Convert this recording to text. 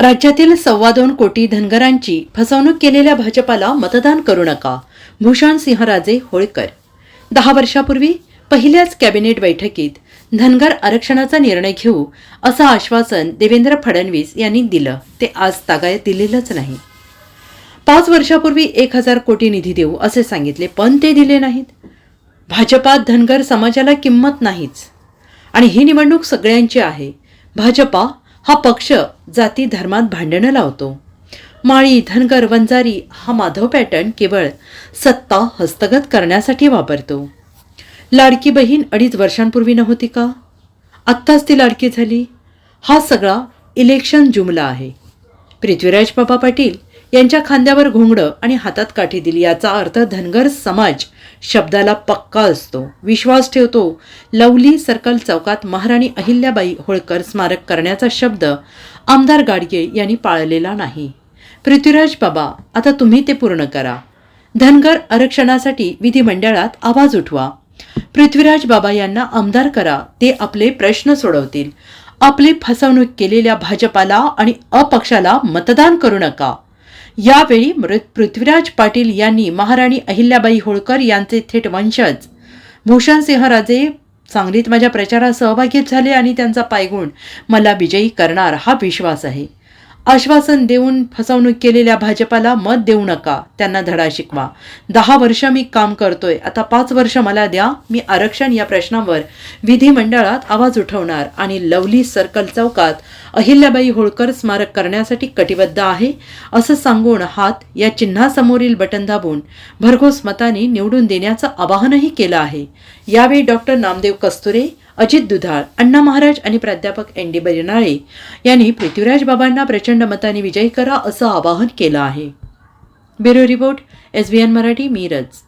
राज्यातील सव्वा दोन कोटी धनगरांची फसवणूक केलेल्या भाजपाला मतदान करू नका. भूषण सिंहराजे होळकर. दहा वर्षापूर्वी पहिल्याच कॅबिनेट बैठकीत धनगर आरक्षणाचा निर्णय घेऊ असं आश्वासन देवेंद्र फडणवीस यांनी दिलं. ते आज तागायत दिलेलंच नाही. पाच वर्षापूर्वी एक हजार कोटी निधी देऊ असे सांगितले पण ते दिले नाहीत. भाजपात धनगर समाजाला किंमत नाहीच. आणि ही निवडणूक सगळ्यांची आहे. भाजपा हा पक्ष जाती धर्मात भांडणं लावतो. माळी धनगर वंजारी हा माधव पॅटर्न केवळ सत्ता हस्तगत करण्यासाठी वापरतो. लाडकी बहीण अडीच वर्षांपूर्वी नव्हती का? आत्ताच ती लाडकी झाली. हा सगळा इलेक्शन जुमला आहे. पृथ्वीराज बाबा पाटील यांच्या खांद्यावर घोंगडं आणि हातात काठी दिली. याचा अर्थ धनगर समाज शब्दाला पक्का असतो. विश्वास ठेवतो. लवली सर्कल चौकात महाराणी अहिल्याबाई होळकर स्मारक करण्याचा शब्द आमदार गाडगे यांनी पाळलेला नाही. पृथ्वीराज बाबा आता तुम्ही ते पूर्ण करा. धनगर आरक्षणासाठी विधिमंडळात आवाज उठवा. पृथ्वीराज बाबा यांना आमदार करा. ते आपले प्रश्न सोडवतील. आपली फसवणूक केलेल्या भाजपाला आणि अपक्षाला मतदान करू नका. यावेळी मृत पृथ्वीराज पाटील यांनी महाराणी अहिल्याबाई होळकर यांचे थेट वंशज. भूषणसिंहराजे सांगलीत माझ्या प्रचारात सहभागी झाले आणि त्यांचा पायगुण मला विजयी करणार हा विश्वास आहे. आश्वासन देऊन फसवणूक केलेल्या भाजपाला मत देऊ नका त्यांना धडा शिकवा. दहा वर्ष मी काम करतोय आता पाच वर्ष मला द्या मी आरक्षण या प्रश्नावर विधिमंडळात आवाज उठवणार आणि लवली सर्कल चौकात अहिल्याबाई होळकर स्मारक करण्यासाठी कटिबद्ध आहे असं सांगून हात या चिन्हासमोरील बटन दाबून भरघोस मताने निवडून देण्याचं आवाहनही केलं आहे. यावेळी डॉक्टर नामदेव कस्तुरे अजित दुधाळ अण्णा महाराज आणि प्राध्यापक एन डी बरिनाळे यांनी पृथ्वीराज बाबांना प्रचंड मताने विजयी करा असं आवाहन केलं आहे. Bureau report S B N Marathi Miraj.